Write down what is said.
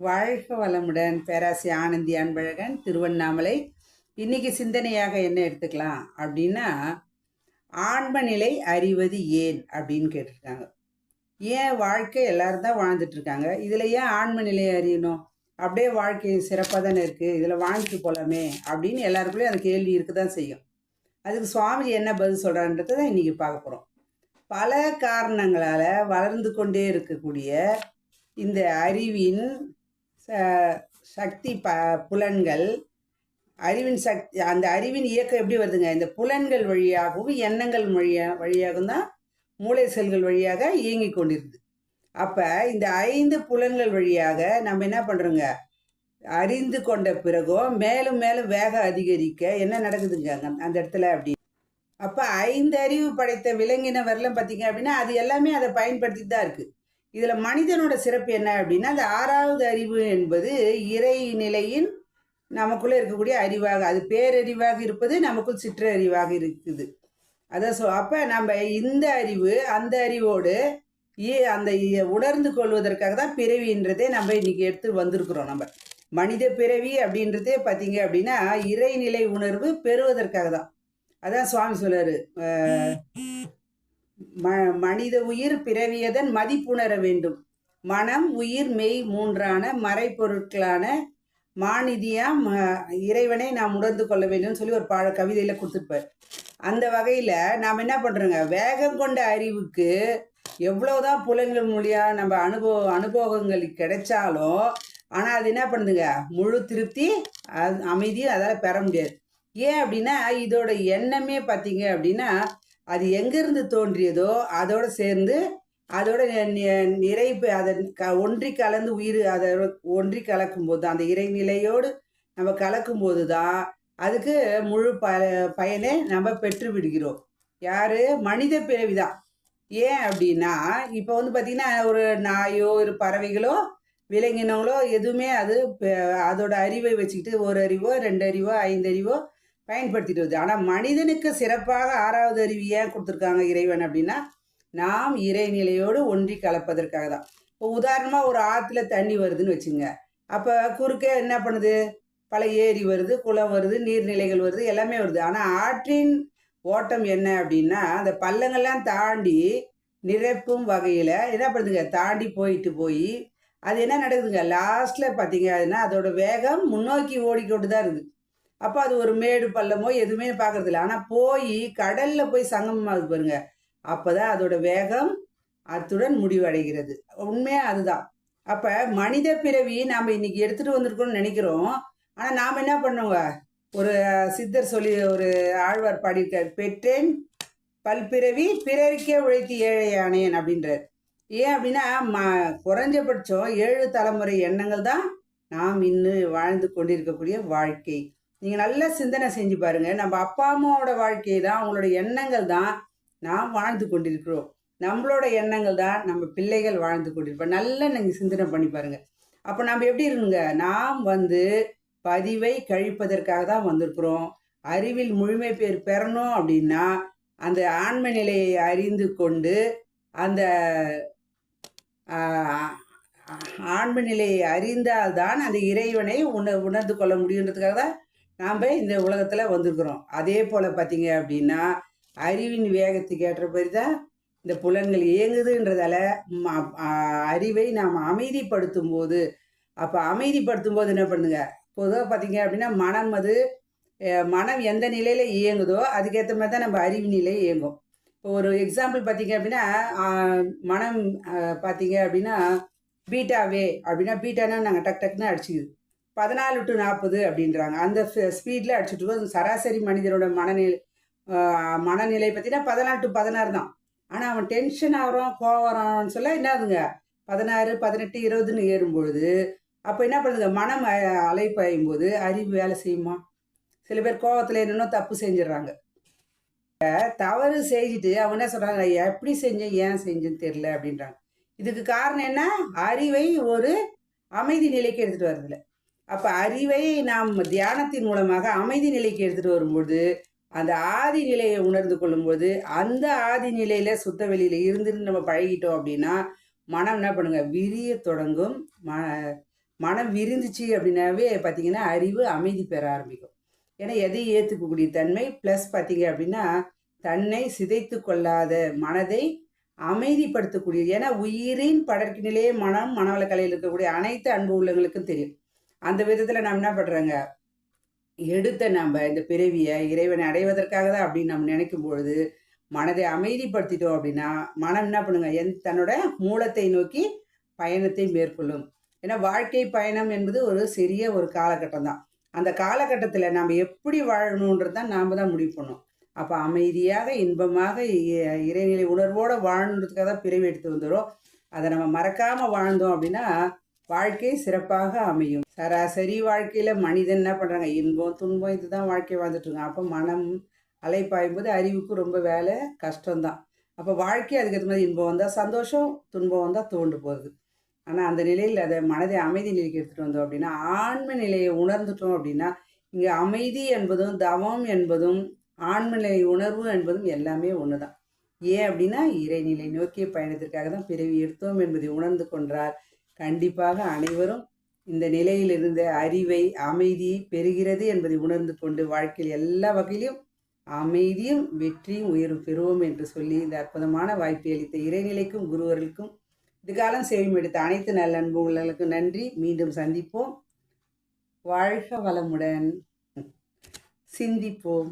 வாழ்க வளமுடன். பேராசி ஆனந்தி அன்பழகன் திருவண்ணாமலை. இன்னைக்கு சிந்தனையாக என்ன எடுத்துக்கலாம் அப்படின்னா ஆன்ம நிலை அறிவது ஏன் அப்படின்னு கேட்டிருக்காங்க. ஏன் வாழ்க்கை எல்லாரும் தான் வாழ்ந்துட்டு இருக்காங்க? இதில் ஏன் ஆன்மநிலையை அறியணும்? அப்படியே வாழ்க்கை சிறப்பாக தானே இருக்குது இதில் வாழ்ந்துட்டு போகலாமே அப்படின்னு எல்லாருக்குள்ளேயும் அந்த கேள்வி இருக்க தான் செய்யும். அதுக்கு சுவாமி என்ன பதில் சொல்கிறான்றதை தான் இன்றைக்கி பார்க்க போகிறோம் பல காரணங்களால் வளர்ந்து கொண்டே இருக்கக்கூடிய இந்த அறிவின் சக்தி ப புலன்கள். அறிவின் சக்தி அந்த அறிவின் இயக்கம் எப்படி வருதுங்க? இந்த புலன்கள் வழியாகவும் எண்ணங்கள் வழியா வழியாகவும் தான் மூளை செல்கள் வழியாக இயங்கி கொண்டிருது. அப்போ இந்த ஐந்து புலன்கள் வழியாக நம்ம என்ன பண்ணுறோங்க அறிந்து கொண்ட பிறகும் மேலும் மேலும் வேகம் அதிகரிக்க என்ன நடக்குதுங்க அங்க- அந்த இடத்துல அப்படி? அப்போ ஐந்து அறிவு படைத்த விலங்கின வரலாம் பார்த்தீங்க அப்படின்னா அது எல்லாமே அதை பயன்படுத்திட்டு தான் இருக்குது இதில் மனிதனோட சிறப்பு என்ன அப்படின்னா அந்த ஆறாவது அறிவு என்பது இறை நிலையின் நமக்குள்ளே இருக்கக்கூடிய அறிவாக அது பேரறிவாக இருப்பது நமக்குள் சிற்றறிவாக இருக்குது. அதான் சொ அப்போ நம்ம இந்த அறிவு அந்த அறிவோடு இ- அந்த உணர்ந்து கொள்வதற்காக தான் பிறவின்றதே நம்ம இன்னைக்கு எடுத்து வந்திருக்கிறோம் நம்ம. மனித பிறவி அப்படின்றதே பார்த்தீங்க அப்படின்னா இறைநிலை உணர்வு பெறுவதற்காக தான். அதான் சுவாமி சொல்றாரு ம மனித உயிர் பிறவியதன் மதிப்புணர வேண்டும். மனம் உயிர் மெய் மூன்றான மறைப்பொருட்களான மாநிதியா இறைவனை நாம் உணர்ந்து கொள்ள வேண்டும்னு சொல்லி ஒரு பாட கவிதையில் கொடுத்துருப்பார். அந்த வகையில் நாம் என்ன பண்ணுறோங்க வேகம் கொண்ட அறிவுக்கு எவ்வளோதான் புலன்கள் மொழியா நம்ம அனுபவ அனுபவங்கள் கிடைச்சாலும் ஆனால் அது என்ன பண்ணுதுங்க முழு திருப்தி அது அமைதியும் அதால் பெற முடியாது. ஏன் அப்படின்னா இதோட எண்ணமே பார்த்தீங்க அப்படின்னா அது எங்கேருந்து தோன்றியதோ அதோடு சேர்ந்து அதோட நிறை அதை க ஒன்றி கலந்து உயிர் அதை ஒன்றி கலக்கும்போது அந்த இறைநிலையோடு நம்ம கலக்கும்போது தான் அதுக்கு முழு ப பயனை நம்ம பெற்று விடுகிறோம். யார்? மனித பிறவி தான் ஏன் அப்படின்னா இப்போ வந்து பார்த்திங்கன்னா ஒரு நாயோ ஒரு பறவைகளோ விலங்கினங்களோ எதுவுமே அது அதோட அறிவை வச்சுக்கிட்டு ஒரு அறிவோ ரெண்டு அறிவோ ஐந்து அறிவோ பயன்படுத்திட்டு வருது. ஆனால் மனிதனுக்கு சிறப்பாக ஆறாவது அறிவு ஏன் கொடுத்துருக்காங்க இறைவன் அப்படின்னா நாம் இறைநிலையோடு ஒன்றி கலப்பதற்காக தான். இப்போ உதாரணமாக ஒரு ஆற்றுல தண்ணி வருதுன்னு வச்சுங்க. அப்போ குறுக்கே என்ன பண்ணுது? பல ஏரி வருது குளம் வருது நீர்நிலைகள் வருது எல்லாமே வருது. ஆனால் ஆற்றின் ஓட்டம் என்ன அப்படின்னா அந்த பள்ளங்கள்லாம் தாண்டி நிரப்பும் வகையில் என்ன பண்ணுதுங்க? தாண்டி போயிட்டு போய் அது என்ன நடக்குதுங்க? லாஸ்ட்டில் பார்த்தீங்க அதுன்னா அதோட வேகம் முன்னோக்கி ஓடிக்கொண்டு தான் இருக்குது. அப்போ அது ஒரு மேடு பள்ளமோ எதுவுமே பார்க்கறதில்ல ஆனால் போய் கடலில் போய் சங்கமமாகுது பாருங்க. அப்போ தான் அதோட வேகம் அத்துடன் முடிவடைகிறது. உண்மையாக அதுதான். அப்போ மனித பிறவி நாம் இன்னைக்கு எடுத்துகிட்டு வந்திருக்கோம்னு நினைக்கிறோம். ஆனால் நாம் என்ன பண்ணுவோங்க? ஒரு சித்தர் சொல்லி ஒரு ஆழ்வார் பாடியிருக்கார் பெற்றேன் பல்பிறவி பிறருக்கே உழைத்து ஏழையானேன் அப்படின்றார். ஏன் அப்படின்னா ம குறைஞ்சபட்சம் ஏழு தலைமுறை எண்ணங்கள் தான் நாம் இன்னும் வாழ்ந்து கொண்டிருக்கக்கூடிய வாழ்க்கை. நீங்கள் நல்லா சிந்தனை செஞ்சு பாருங்க. நம்ம அப்பா அம்மாவோட வாழ்க்கையை தான் அவங்களோட எண்ணங்கள் தான் நாம் வாழ்ந்து கொண்டிருக்கிறோம். நம்மளோட எண்ணங்கள் தான் நம்ம பிள்ளைகள் வாழ்ந்து கொண்டிருப்போம் நல்லா நீங்கள் சிந்தனை பண்ணி பாருங்க. அப்போ நம்ம எப்படி இருக்கணுங்க நாம் வந்து பதிவை கழிப்பதற்காக தான் வந்திருக்கிறோம். அறிவில் முழுமை பேர் பெறணும் அப்படின்னா அந்த ஆன்ம நிலையை அறிந்து கொண்டு அந்த ஆன்ம நிலையை அறிந்தால்தான் அந்த இறைவனை உண உணர்ந்து கொள்ள முடியுன்றதுக்காக தான் நாம் இந்த உலகத்தில் வந்திருக்கிறோம். அதே போல் பார்த்தீங்க அப்படின்னா அறிவின் வேகத்துக்கு ஏற்றபடி தான் இந்த புலன்கள் இயங்குதுன்றதால அறிவை நாம் அமைதிப்படுத்தும் போது அப்போ அமைதிப்படுத்தும் போது என்ன பண்ணுங்க? பொதுவாக பார்த்தீங்க அப்படின்னா மனம் அது மனம் எந்த நிலையில் இயங்குதோ அதுக்கேற்ற மாதிரி தான் நம்ம அறிவு நிலை இயங்கும். இப்போ ஒரு எக்ஸாம்பிள் பார்த்தீங்க அப்படின்னா மனம் பார்த்தீங்க அப்படின்னா பீட்டாவே அப்படின்னா பீட்டானா நாங்கள் டக் டக்குன்னு அடிச்சுக்குது. பதினாலு டு நாற்பது அப்படின்றாங்க. அந்த ஸ்பீடில் அடிச்சுட்டு இருக்கோம். சராசரி மனிதனோட மனநிலை மனநிலை பார்த்தீங்கன்னா பதினாலு டு பதினாறு தான். ஆனால் அவன் டென்ஷன் ஆகிறான் கோவம் சொல்ல என்னதுங்க? பதினாறு பதினெட்டு இருபதுன்னு ஏறும்பொழுது அப்போ என்ன பண்ணுதுங்க? மனம் அலைப்பாயும் போது அறிவு வேலை செய்யுமா? சில பேர் கோவத்தில் என்னென்னோ தப்பு செஞ்சிடுறாங்க. தவறு செஞ்சுட்டு அவங்க என்ன சொல்கிறாங்க எப்படி செஞ்சேன்? ஏன் செஞ்சேன்னு தெரில அப்படின்றாங்க. இதுக்கு காரணம் என்ன? அறிவை ஒரு அமைதி நிலைக்கு எடுத்துகிட்டு வரதில்லை அப்போ அறிவை நாம் தியானத்தின் மூலமாக அமைதி நிலைக்கு எடுத்துகிட்டு வரும்போது அந்த ஆதி நிலையை உணர்ந்து கொள்ளும்போது அந்த ஆதி நிலையில் சுத்த வெளியில் இருந்துட்டு நம்ம பழகிட்டோம் அப்படின்னா மனம் என்ன பண்ணுங்க? விரிய தொடங்கும். ம மனம் விரிந்துச்சு அப்படின்னாவே பார்த்தீங்கன்னா அறிவு அமைதி பெற ஆரம்பிக்கும். ஏன்னா எதையும் ஏற்றுக்கக்கூடிய தன்மை? ப்ளஸ் பார்த்தீங்க அப்படின்னா தன்னை சிதைத்து கொள்ளாத மனதை அமைதிப்படுத்தக்கூடிய ஏன்னா உயிரின் படர்க்கினிலே மனம் மனவள கலையில் இருக்கக்கூடிய அனைத்து அன்பு உள்ளங்களுக்கும் தெரியும். அந்த விதத்தில் நம்ம என்ன பண்ணுறோங்க எடுத்த நம்ம இந்த பிறவியை இறைவனை அடைவதற்காக தான் அப்படின்னு நம்ம நினைக்கும் பொழுது மனதை அமைதிப்படுத்திட்டோம் அப்படின்னா மனம் என்ன பண்ணுங்க? என் தன்னோட மூலத்தை நோக்கி பயணத்தை மேற்கொள்ளும். ஏன்னா வாழ்க்கை பயணம் என்பது ஒரு சிறிய ஒரு காலகட்டம் தான். அந்த காலகட்டத்தில் நாம் எப்படி வாழணுன்றது தான் நாம் தான் முடிவு பண்ணோம் அப்போ அமைதியாக இன்பமாக இ- இறைநிலை உணர்வோடு வாழணுன்றதுக்காக தான் பிறவி எடுத்து வந்துடும் அதை நம்ம மறக்காமல் வாழ்ந்தோம் அப்படின்னா வாழ்க்கை சிறப்பாக அமையும். சராசரி வாழ்க்கையில் மனிதன் என்ன பண்ணுறாங்க இன்பம் துன்பம் இதுதான் வாழ்க்கை வாழ்ந்துட்டுருக்காங்க அப்போ மனம் அலைப்பாயும் போது அறிவுக்கு ரொம்ப வேலை கஷ்டம்தான். அப்போ வாழ்க்கை அதுக்கேற்ற மாதிரி இன்பம் வந்தால் சந்தோஷம் துன்பம் வந்தால் தோண்டு போகுது. ஆனால் அந்த நிலையில் அதை மனதை அமைதி நிலைக்கு எடுத்துகிட்டு வந்தோம் அப்படின்னா ஆன்ம நிலையை உணர்ந்துட்டோம் அப்படின்னா இங்கே அமைதி என்பதும் தவம் என்பதும் ஆன்ம நிலை உணர்வு என்பதும் எல்லாமே ஒன்று தான் ஏன் அப்படின்னா இறைநிலை நோக்கிய பயணத்திற்காக தான் பிறவி எடுத்தோம் என்பதை உணர்ந்து கொண்டார் கண்டிப்பாக அனைவரும் இந்த நிலையில் இருந்த அறிவை அமைதியை பெறுகிறது என்பதை உணர்ந்து கொண்டு வாழ்க்கையில் எல்லா வகையிலும் அமைதியும் வெற்றியும் உயர்வு பெறுவோம் என்று சொல்லி இந்த அற்புதமான வாய்ப்பை அளித்த இறைநிலைக்கும் குருவர்களுக்கும் இதுகாலம் சேவை எடுத்த அனைத்து நல்ல அன்பு நன்றி. மீண்டும் சந்திப்போம். வாழ்க வளமுடன். சிந்திப்போம்.